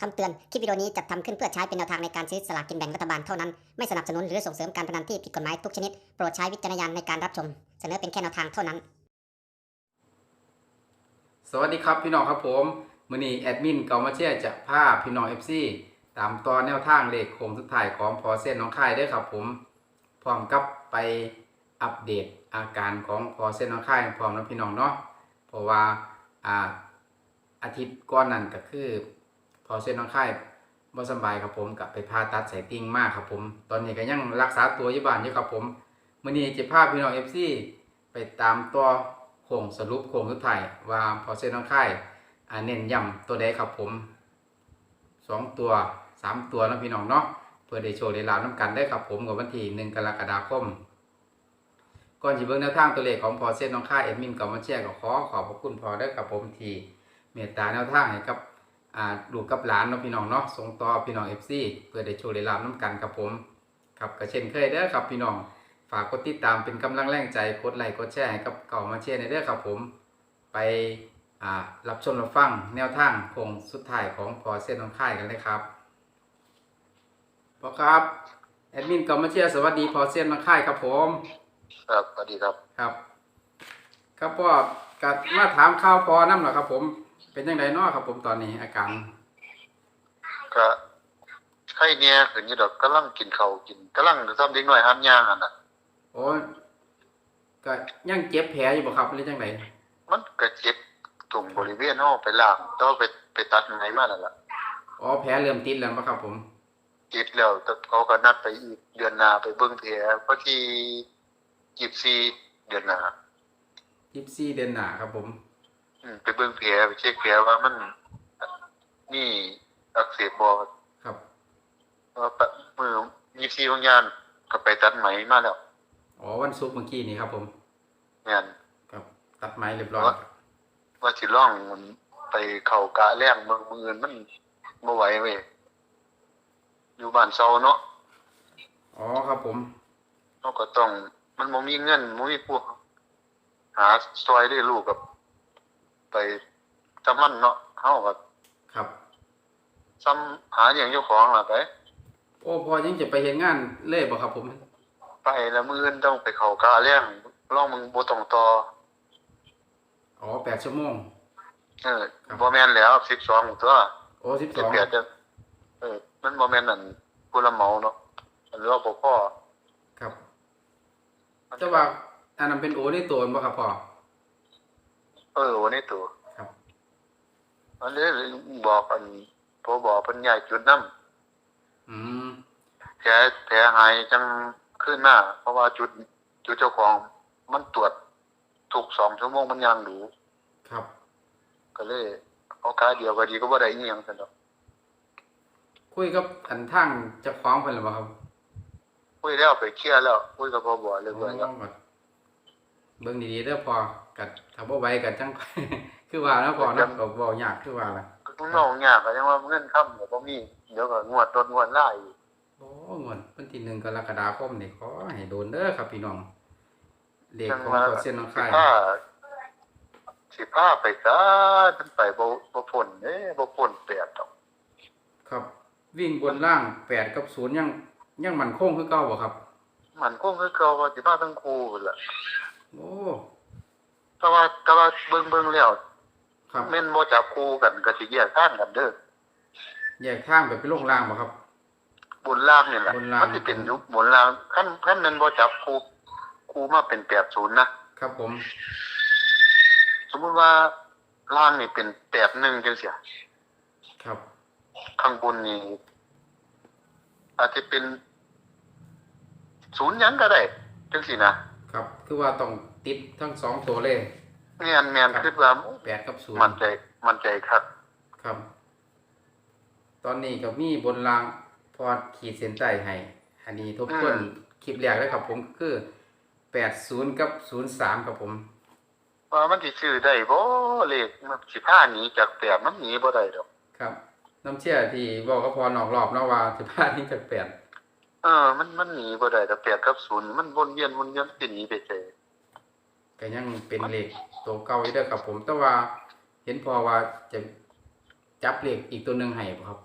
คำเตือน คลิปวิดีโอนี้จัดทำขึ้นเพื่อใช้เป็นแนวทางในการซื้อสลากกินแบ่งรัฐบาลเท่านั้น ไม่สนับสนุนหรือส่งเสริมการพนันที่ผิดกฎหมายทุกชนิด โปรดใช้วิจารณญาณในการรับชม เสนอเป็นแค่แนวทางเท่านั้น สวัสดีครับพี่น้องครับผมมือนี้แอดมินเกามาเชียร์จะพาพี่น้อง FC ตามต่อแนวทางเลขโค้งสุดท้ายของพอเส้นน้องค่ายด้วยครับผม พร้อมกับไปอัปเดตอาการของพอเส้นน้องค่ายพร้อมแล้วพี่น้องเนาะ เพราะว่าอาอาทิตย์ก่อนนั้นก็คือ พอเส้นน้องค่ายบ่สบายครับผมกับไปผ่าตัดสายติ่งมากครับผม ตอนนี้ก็ยังรักษาตัวอยู่บ้านอยู่ครับผมมือนี้จะพาพี่น้อง FC ไปตามตัวโค้งสรุปโค้งสุดท้ายว่าพอเส้นน้องค่ายอ่เน้นย้ำตัวใดครับผมสองตัวสามตัวนะพี่น้องเนาะเพื่อได้โชว์ได้ลาวน้ำกันได้ครับผมกับวันที่หนึ่งกรกฎาคมก่อนจะเบิ่งแนวทางตัวเลขของพอเส้นน้องค่ายเอ็ดมินกับมาเชียร์ก็ขอขอบพระคุณพอได้ครับผมทีเมตตาแนวทางให้กับ อ่าลูกกับหลานเนาะพี่น้องเนาะส่งต่อพี่น้องเอฟซีเพื่อได้โชว์ได้ลาวน้ำกันครับผม ครับก็เช่นเคยเด้อครับพี่น้อง ฝากกดติดตามเป็นกำลังแรงใจกดไลค์กดแชร์ให้กับเก่ามาเชียร์ในเด้อครับผม ไปอ่ารับชมรับฟังแนวทางโคงสุดท้ายของพอเส้นน้องค่ายกันเลยครับพอครับแอดมินเก่ามาเชียร์สวัสดีพอเส้นน้องค่ายครับผม ครับสวัสดีครับ ครับ ครับพ่อกัมาถามข้าวพอน้ำหน่อยครับผม เป็นยังไงเนาะครับผมตอนนี้อาการก็ไข้เนี่ยขึ้นอยู่ดอกกำลังกินข้าวกินกำลังทำเด็กน้อยห้ามย่างอันน่ะโอ้ยก็ยังเจ็บแผลอยู่บ่ครับหรือจังไดมันก็เจ็บตรงบริเวณเฮาไปล้างต้องไปไปตัดไหมมานั่นล่ะอ๋อแผลเริ่มติดแล้วบ่ครับผมติดแล้วแต่เขาก็นัดไปอีกเดือนหน้าไปเบิ่งแผลเพราะที่24เดือนหน้ายิบซี่เดือนหน้าครับผมอืม ไปเบิ่งแผลไปเช็คแผลว่ามันนี่อักเสบบ่ครับว่าปะมือ24บางยานก็ไปตัดไหมมาแล้วอ๋อวันศุกร์เมื่อกี้นี้ครับ ผมแม่นครับ ตัดไม้เรียบร้อยว่าสิล่องมันไปเข้ากะแรงเมืองมืออื่นมันบ่ไหวเว้ยอยู่บ้านเซาเนาะอ๋อครับผมเฮาก็ต้อง มันบ่มีเงินบ่มีพวกหาซอยได้ลูกกับ ไปทำมันเนาะเฮาก็ครับ ซ้ำหาอย่างเจ้าของล่ะไป โอ้พอยังจะไปเห็นงานเล่บ่ครับผม ไปแล้วมื้ออื่นต้องไปเข้ากะแรงลองมึงบ่ต้องต่ออ๋อแปดชั่วโมง เออบ่แม่นแล้ว12ตัวโอ้สิบสอง18จะเออ มันบ่แม่นนั่นผู้รับเหมาเนาะหรือว่าบ่พอครับแต่ว่าอันนั้นเป็นโอในตัวบ่ครับพ่อเออวันนี้ตัวครับ อันนี้บอกอันพอบอกเพิ่นย้ายจุดน้อืมำแผลแผลหายจังขึ้นหน้า เพราะว่าจุดจุดเจ้าของมันตรวจทุกสองชั่วโมงมันยังดูครับ ก็เลยเอาขาเดียวก็ดีก็บ่ได้อีหยังซั่นดอกคุยกับอันทางเจ้าของเพิ่นหรือเปล่าครับคุยแล้วไปเคลียร์แล้วคุยกับพ่อบ่เรียบร้อยแล้วก็เบิ่งดีๆเด้อพอกัดถ้าบ่ไหวกัดจัง คือว่าแล้วพอเนาะก็บ่ยากคือว่าล่ะก็ต้องน้องยากก็ยังว่าเงินค้ำก็บ่มีเดี๋ยวก็งวดรถงวดหลายอีกโอ้งวดวันที่หนึ่งกรกฎาคมนี่ขอให้โดนเด้อครับพี่น้องเลขจังของว่าตัวเส้นน้องสิค่ายพาสิพาไปซะมันไปบ่บ่พ้นเด้บ่พ้นแปดดอกครับ วิ่งบนล่างแปดกับศูนย์ยังยังมันคงคือเก่าบ่ครับ มันคงคือเก่าว่าสิมาทั้งคู่พุ่นล่ะโอ้แต่ว่าแต่ว่าเบิ่งเบิ่งแล้ว ครับ แม่นบ่จับคู่กันก็สิแยกทางกันเด้อแยกทางไปเป็นโรงล่างบ่ครับ บนล่างนี่แหละบนล่าง มันสิเป็นยุคบนล่างคันคันแม่นบ่จับคู่คู่มาเป็น80นะครับผม สมมุติว่าล่างนี่เป็น81จังซี่ครับ ข้างบนนี่อาจจะเป็นศูนย์หยังก็ได้จังซี่นะครับ คือว่าต้องติดทั้งสองตัวเลย แม่นแม่นคิดว่าแปดกับศูนย์มั่นใจ มั่นใจครับ ครับ ตอนนี้ก็มีบนรางพอขีดเส้นใต้ให้ อันนี้ทบทวนคลิปแรกเลยครับ ผมคือแปดศูนย์กับศูนย์สามครับผมว่ามันสิซื้อได้บ่เลขมันสิพาหนีจากแปดมันหนีบ่ได้ดอก ครับ น้ำเชื่อที่บอกก็พอนอกรอบเนาะว่าสิพลาดที่จากแปดเออ มันมันหนีบ่ได้แต่แปดกับศูนย์มันวนเวียนวนเวียนสิหนีไปเจอ ก็ยังเป็นเลขตัวเก่าอยู่เด้อครับ ผม แต่ว่าเห็นพอว่าจะจับเลขอีกตัวหนึ่งให้บ่ครับ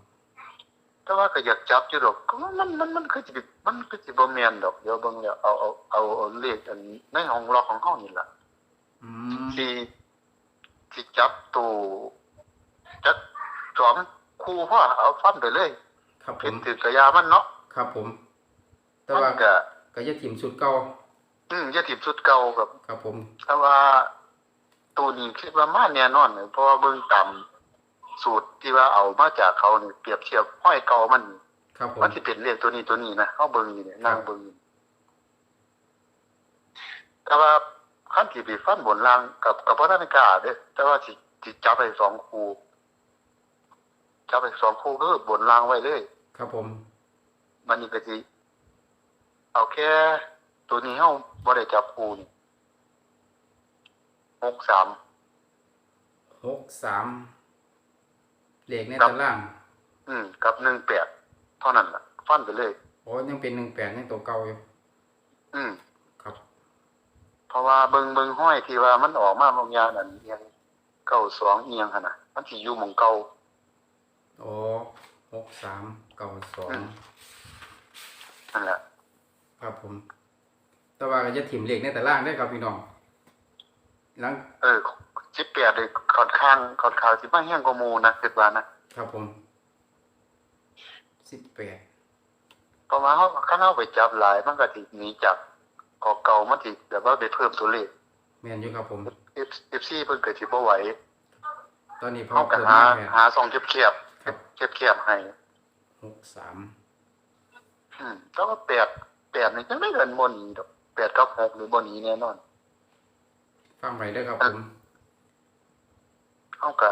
แต่ว่าก็อยากจับอยู่ดอกก็มันมันมันคือสิมันคือสิบ่แม่นดอกเดี๋ยวเบิ่งแล้วเอาเอาเอาเอาเลขอันในห้องล็อกของเฮานี่ล่ะอืมที่ที่จับตู้จักสองคู่พ่อเอาฟันไปเลยครับผเป็นมถือกระยามันเนาะครับผม แต่มันว่าก็ก็จะถิ่มชุดเก่า อืมอย่าถิ่มสุดเก่ากับครับผม แต่ว่าตัวนี้คิดว่ามาแน่นอนเลยเพราะว่าเบิ่งตามสูตรที่ว่าเอามาจากเขานี่เปรียบเทียบห้อยเก่ามันครับผม มันสิเป็นเลขตัวนี้ตัวนี้นะเฮาเบิ่งอยู่เนี่ยนั่งเบิ่งอยู่แต่ว่าคันที่ไปฟันบนล่างกับกับบ่ทันกล้าเด้อแต่ว่าสิสิจับให้สองคู่จับให้สองคู่คือบนล่างไว้เลย ครับผม มันนี่ก็สิเอาแค่ ตัวนี้เฮาบ่ได้จับคู่นี่63หกสามเลขในครับตาราง อืม กับ18เท่านั้นล่ะ ฟันไปเลยโอ้ยังเป็นหนึ่งแปดยังตัวเก่าอยู่อืม ครับ เพราะว่าเบิงเบิงห้อยที่ว่ามันออกมาบางอย่างนั่นเอียงเก้าสองเอียงหั่นน่ะมันสิอยู่หม่องเก่าโอ้หกสามเก้าสองอืมนั่นแหละครับผม แต่ว่าก็จะถิ่มเลขในตารางได้อครับพี่น้องหลังเออ18เลยค่อนข้างค่อนข้างสิมาแห้งกว่าหมู่นะคิดว่านะครับผมสิบแปดเพราะว่าเฮาคันเฮาไปจับหลายมันก็สิหนีจากกอเก่ามันสิแบบว่าไปเพิ่มตัวเลขแมนอยู่ครับผม F FC เพิ่นก็สิบ่ไหวตอนนี้พอเฮาก็เพิ่มหามาแพหาซองเก็บครับๆเก็บๆให้หกสามอืมแต่ว่า8 8นี่จังได๋เงินบ่หนีดอก 8กับ6หรือบ่หนีแน่นอนฟังไปเด้อครับผมเฮาก็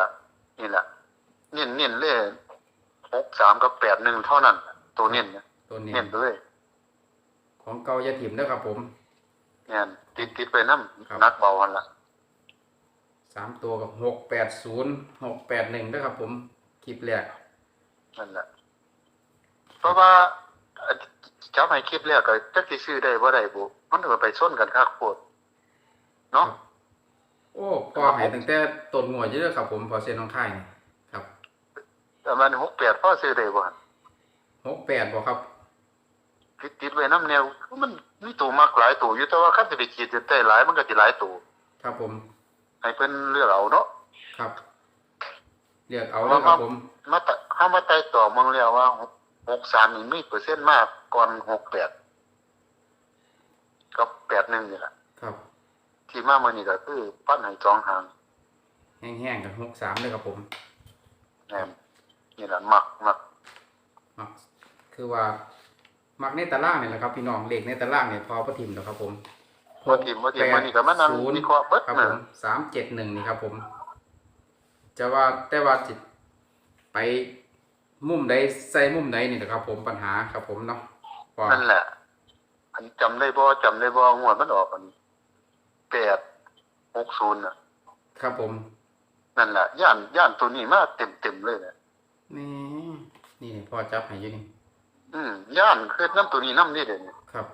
นี่แหละเน้นเน้นเลย63กับ81เท่านั้นน่ะตัวเน้นนะตัวนี้เน้นไปเลย ของเก่าจะถิ่มเด้อครับผมแม่นติดติดไปนำครับนักเบาหั่นล่ะสามตัวกับหกแปดศูนย์หกแปดหนึ่งเด้อครับผมคลิปแรกนั่นแหละเพราะว่าเอ่อ จับให้คลิปแรกก็จักสิซื้อได้บ่ได้บ่มันก็ไปชนกันคักโพดเนาะโอ้พอให้ตั้งแต่ต้นงวดอยู่เด้อครับผมพอเซ็นน้องค่ายนี่ครับแต่มัน68พอซื้อได้บ่หั่นหกแปดบอกครับติดติดไว้นำแนวมันมีตัวมักหลายตัวอยู่แต่ว่าคันสิไปขีดเส้นใต้หลายมันก็สิหลายตัวครับผมให้เพิ่นเลือกเอาเนาะครับเลือกเอาเด้อครับผมมาตะเฮามาไต่ต่อเมืองแล้วว่า 63นี่มีเปอร์เซ็นต์มากก่อน68กับ81นี่ล่ะครับ ที่มามื้อนี้ก็คือปั้นให้สองหางแห้งๆกับหกสามเด้อครับผมแม่นนี่ล่ะมักมักมัก คือว่า มักในตารางนี่แหละครับ พี่น้องเลขในตารางเนี่ยพอประทิมแล้วครับผมว่าทีมว่าทีมวันนี้ก็มานั่งศูนย์วิเคราะห์เบิดครับน่ะผมสามเจ็ดหนึ่งนี่ครับผม จะว่าแต่ว่าจิตไป มุมใดใส่มุมใดนี่แหละครับ ผมปัญหาครับ ผมเนาะว่านั่นแหละอันจำได้บ่จำได้บ่งวดมันออกอันแปดหกศูนย์น่ะครับผม นั่นแหละย่านย่านตัวนี้มาเต็มเต็มๆเลยเนี่ยนี่นี่พอจับให้อยู่นี่อืมย่านคือน้ำตัวนี้น้ำนี่เด้เนี่ยครับ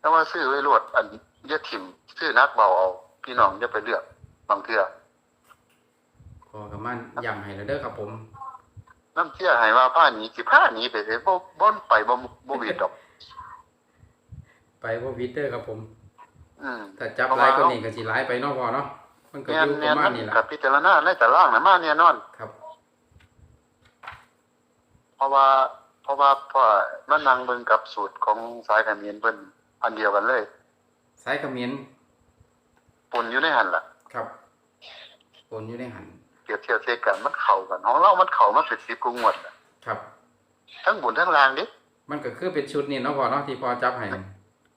แต่ว่าซื้อไว้รวดอันอย่าถิ่มซื้อนักเบาเอาพี่น้องอย่าไปเลือกบางเทื่อ พอกับมันย้ำให้แล้วเด้อครับผมน้ำเที่ยให้ว่าผ้าหนีสิผ้าหนีไปเด้บ่บ่อนไปบ่บ่เวีดดอก ไปพ่วิเตอร์ครับผม อืมถ้าจับหลายก็นี่ก็สิหลายไปเนาะพอเนาะมันก็แม่อนยู่ปแม่ระนมามัณนนี้ล่ะกับพิจารณาในแต่ล่างน่ะมาแน่นอนครับเพราะว่าเพราะว่าพ่อมานั่งเบิ่งกับสูตรของสายการเงินเพิ่นอันเดียวกันเลย สายเขมิ้นปนอยู่ในหันล่ะ ครับโอนอยู่ในหัน เปรียบเทียบเทียบกันมันเข้ากันของเรามันเข้ามาเป็น10กว่างวดน่ะครับ ทั้งบนทั้งล่างดิมันก็คือเป็นชุดนี่เนาะพอเนาะที่พอจับให้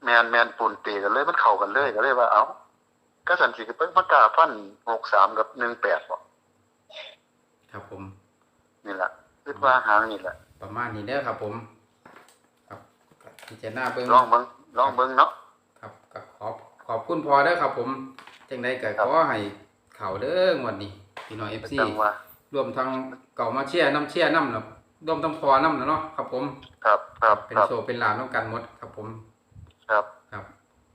แมนแมนปนเปกันเลยมันเข้ากันเลยก็เลยว่าเอ้าก็สันสิเพิ่นมากล้าฟัน63กับ18บ่ครับผม นี่ล่ะคิดว่าหางนี่แหละ ประมาณนี้เด้อครับผม ครับก็พิจารณาเบิ่งลองเบิ่งลองเบิ่งเนาะครับก็ขอบขอบคุณพอเด้อครับผมจังใดก็ครับขอให้เข้าเด้องวดนี้ พี่น้อง FC จังว่ารวมทั้งเก่ามาเชียร์น้ำเชียร์น้ำเนาะรวมทั้งพอน้ำเนาะครับผม ครับครับเป็นครับโชว์เป็นลานต้องกันหมดครับผมครับครับ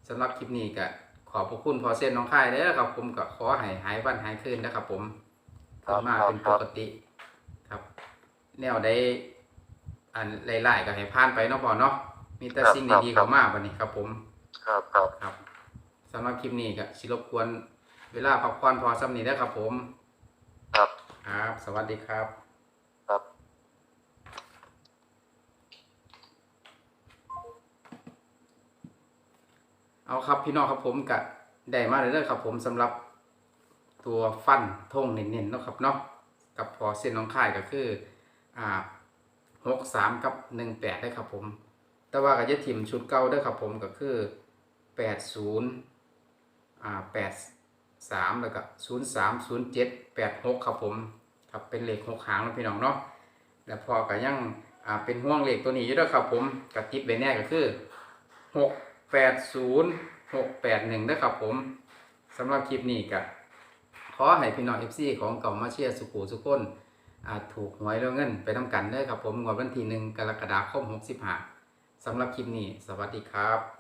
สำหรับคลิปนี้ก็ขอบพระคุณพอเส้นน้องค่ายเด้อครับผมก็ขอให้หายวันหายคืนนะครับผมครัขึ้บนมาครับเป็นปกติ ครับ แนวได้อันไล่ๆก็ให้ผ่านไปเนาะพ่อเนาะมีแต่สิ่งดีๆเข้ามาบัดนี้ครับผม ครับครับ ครับสำหรับคลิปนี้ก็สิรบกวนเวลาพักผ่อนพอสำนี้ได้อครับผม ครับครับ สวัสดีครับ ครับเอาครับพี่น้องครับผมก็ได้มาเลยๆครับผมสำหรับตัวฟันทงเน้นๆเนาะครับเนาะกับพอเส้นน้องค่ายก็คืออ่าหกสามกับหนึ่งแปดได้ครับผม แต่ว่าก็จะทิมชุดเก่าได้อครับผมก็คือแปดศูนย์อ่าแปด สามแล้วก็ศูนย์สามศูนย์เจ็ดแปดหกครับผมครับเป็นเลขหกหางแล้วพี่น้องเนาะแล้วพอก็ยังอ่าเป็นห่วงเลขตัวนี้อยู่ด้วยครับผมกับติดไว้แน่ก็คือหกแปดศูนย์หกแปดหนึ่งนะครับผมสำหรับคลิปนี้ก็ขอให้พี่น้องเอฟซีของเก่ามาเชียร์สุขูสุขคนอาจถูกหวยแล้วเงินไปทำกันเด้ครับผมงวดวันที่หนึ่งกรกฎาคมหกสิบห้าสำหรับคลิปนี้ สวัสดีครับ